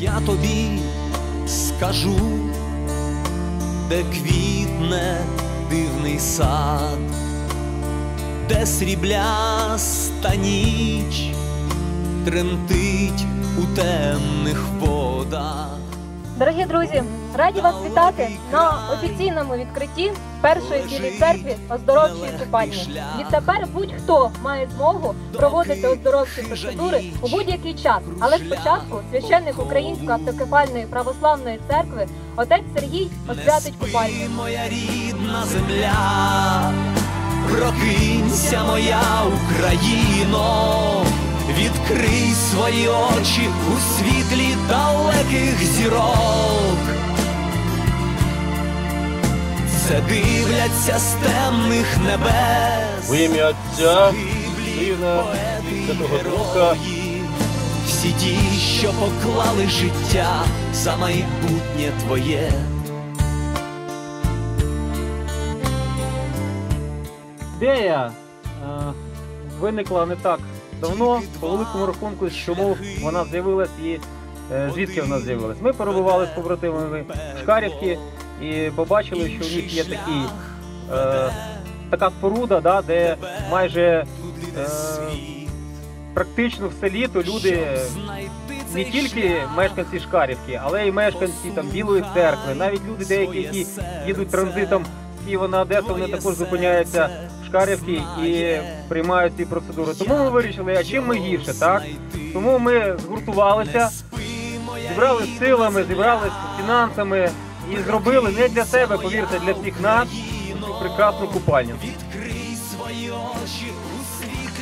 Я тобі скажу, де квітне дивний сад, де срібляста ніч тремтить у темних. Дорогі друзі, раді вас вітати на офіційному відкритті першої білій церкві оздоровчої купальні. Відтепер будь-хто має змогу проводити оздоровчі процедури у будь-який час. Але спочатку священник Української автокефальної православної церкви отець Сергій освятить купальню. Моя рідна земля, прокинься, моя Україно, відкрий свої очі у світлі далеких зірок. Це дивляться з темних небес. Во ім'я Отця, Сина і Святого Духа. всі ті, що поклали життя за майбутнє твоє. Ідея е, виникла не так давно, по великому рахунку, чому вона з'явилась і е, звідки вона з'явилась. Ми перебували з побратимами в Шкарівці і побачили, що в них є такий, е, така споруда, да, де майже е, практично все літо люди не тільки мешканці Шкарівки, але й мешканці там Білої церкви, навіть люди деякі, які їдуть транзитом з Києва на Одесу, вони також зупиняються в Шкарівці і приймають ці процедури. Тому ми вирішили, а чим ми гірше, так? Тому ми згуртувалися, зібрали силами, зібрали фінансами і зробили не для себе, повірте, для всіх нас цю прекрасну купальню.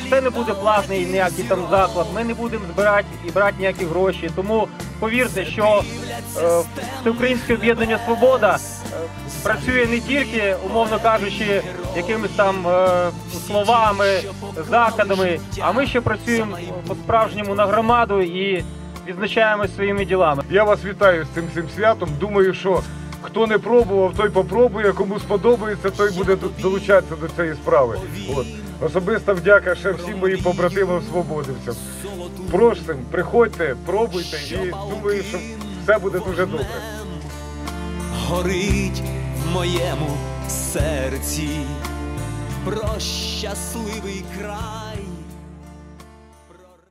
Це не буде платний ніякий там заклад. Ми не будемо збирати і брати ніякі гроші. Тому повірте, що Всеукраїнське об'єднання Свобода е, працює не тільки, умовно кажучи, якимись там е, словами, заходами, а ми ще працюємо по-справжньому на громаду і відзначаємось своїми ділами. Я вас вітаю з цим цим святом. Думаю, що хто не пробував, той попробує. Кому сподобається, той буде долучатися до цієї справи. От. Особиста вдяка ще всім моїм побратимам свободівцям. Просим, приходьте, пробуйте і думаю, що все буде дуже добре. горить в моєму серці про щасливий край.